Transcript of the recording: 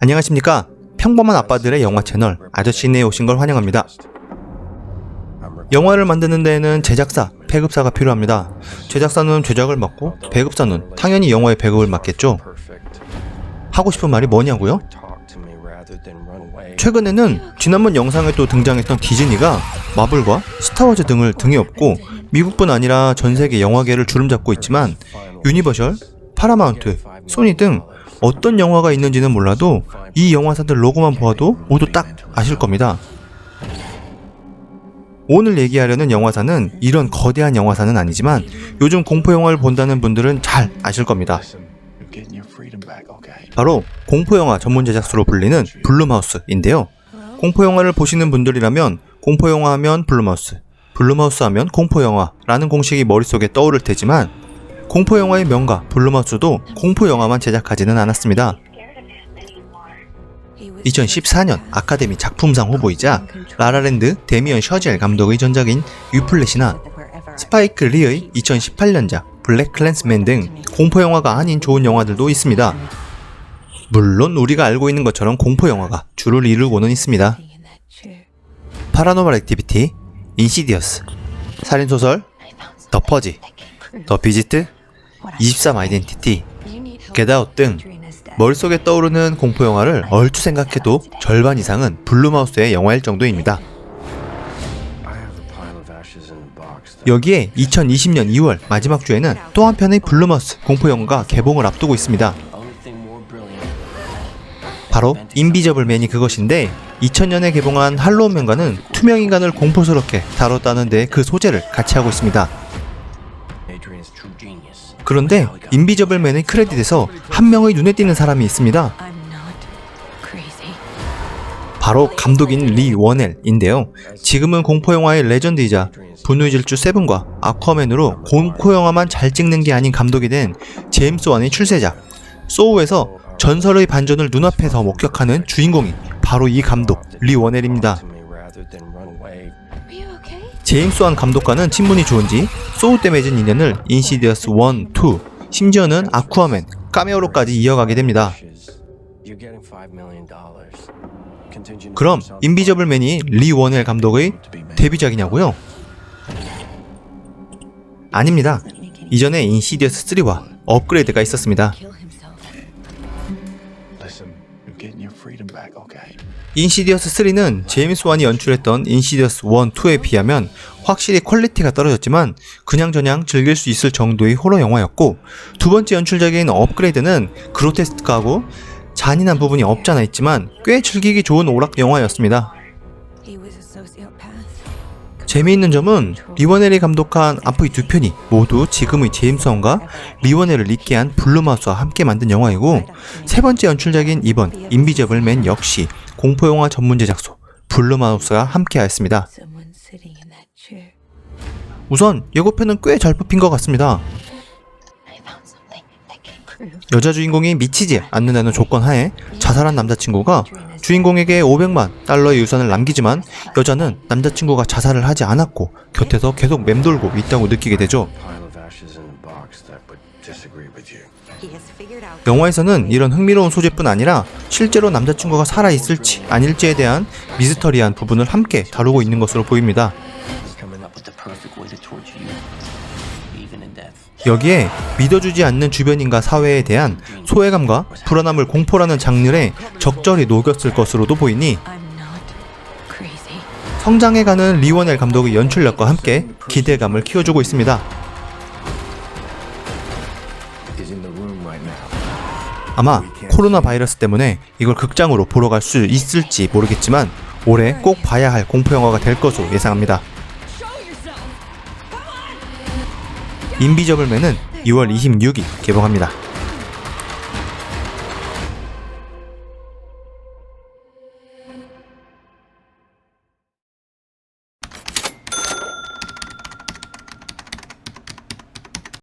안녕하십니까? 평범한 아빠들의 영화 채널 아저씨네에 오신 걸 환영합니다. 영화를 만드는 데에는 제작사, 배급사가 필요합니다. 제작사는 제작을 맡고 배급사는 당연히 영화의 배급을 맡겠죠. 하고 싶은 말이 뭐냐고요? 최근에는 지난번 영상에도 등장했던 디즈니가 마블과 스타워즈 등을 등에 업고 미국뿐 아니라 전 세계 영화계를 주름잡고 있지만 유니버셜, 파라마운트, 소니 등 어떤 영화가 있는지는 몰라도 이 영화사들 로고만 보아도 모두 딱 아실 겁니다. 오늘 얘기하려는 영화사는 이런 거대한 영화사는 아니지만 요즘 공포 영화를 본다는 분들은 잘 아실 겁니다. 바로 공포 영화 전문 제작소로 불리는 블룸하우스인데요. 공포 영화를 보시는 분들이라면 공포 영화 하면 블룸하우스, 블룸하우스 하면 공포 영화라는 공식이 머릿속에 떠오를 테지만 공포 영화의 명가 블룸하우스도 공포 영화만 제작하지는 않았습니다. 2014년 아카데미 작품상 후보이자 라라랜드 데미언 셔젤 감독의 전작인 유플랫이나 스파이크 리의 2018년작 블랙 클랜스맨 등 공포 영화가 아닌 좋은 영화들도 있습니다. 물론 우리가 알고 있는 것처럼 공포 영화가 주를 이루고는 있습니다. 파라노멀 액티비티, 인시디어스, 살인소설, 더 퍼지, 더 비지트, 23 아이덴티티, 겟아웃 등 머릿속에 떠오르는 공포 영화를 얼추 생각해도 절반 이상은 블룸하우스의 영화일 정도입니다. 여기에 2020년 2월 마지막 주에는 또 한 편의 블룸하우스 공포 영화가 개봉을 앞두고 있습니다. 바로 인비저블맨이 그것인데 2000년에 개봉한 할로우 명가는 투명 인간을 공포스럽게 다뤘다는 데 그 소재를 같이 하고 있습니다. 그런데 인비저블맨의 크레딧에서 한 명의 눈에 띄는 사람이 있습니다. 바로 감독인 리 워넬인데요. 지금은 공포 영화의 레전드이자 분노의 질주 세븐과 아쿠아맨으로 공포 영화만 잘 찍는 게 아닌 감독이 된 제임스 완의 출세작 소우에서 전설의 반전을 눈앞에서 목격하는 주인공이 바로 이 감독 리 워넬입니다. 제임스 완 감독과는 친분이 좋은지 소우 때 맺은 인연을 인시디어스 1, 2, 심지어는 아쿠아맨, 카메오로까지 이어가게 됩니다. 그럼 인비저블맨이 리 워넬 감독의 데뷔작이냐고요? 아닙니다. 이전에 인시디어스 3와 업그레이드가 있었습니다. 인시디어스 3는 제임스 완이 연출했던 인시디어스 1, 2에 비하면 확실히 퀄리티가 떨어졌지만 그냥저냥 즐길 수 있을 정도의 호러 영화였고 두 번째 연출작인 업그레이드는 그로테스크하고 잔인한 부분이 없잖아 있지만 꽤 즐기기 좋은 오락 영화였습니다. 재미있는 점은 리워넬이 감독한 앞의 두 편이 모두 지금의 제임스 원과 리워넬을 잇게 한 블루마우스와 함께 만든 영화이고 세 번째 연출작인 이번 인비저블맨 역시 공포 영화 전문 제작소 블루마우스가 함께 하였습니다. 우선 예고편은 꽤 잘 뽑힌 것 같습니다. 여자 주인공이 미치지 않는다는 조건 하에 자살한 남자친구가 주인공에게 500만 달러의 유산을 남기지만 여자는 남자친구가 자살을 하지 않았고 곁에서 계속 맴돌고 있다고 느끼게 되죠. 영화에서는 이런 흥미로운 소재뿐 아니라 실제로 남자친구가 살아있을지 아닐지에 대한 미스터리한 부분을 함께 다루고 있는 것으로 보입니다. 여기에 믿어주지 않는 주변인과 사회에 대한 소외감과 불안함을 공포라는 장르에 적절히 녹였을 것으로도 보이니 성장해가는 리워넬 감독의 연출력과 함께 기대감을 키워주고 있습니다. 아마 코로나 바이러스 때문에 이걸 극장으로 보러 갈 수 있을지 모르겠지만 올해 꼭 봐야 할 공포 영화가 될 것으로 예상합니다. 인비저블맨은 2월 26일 개봉합니다.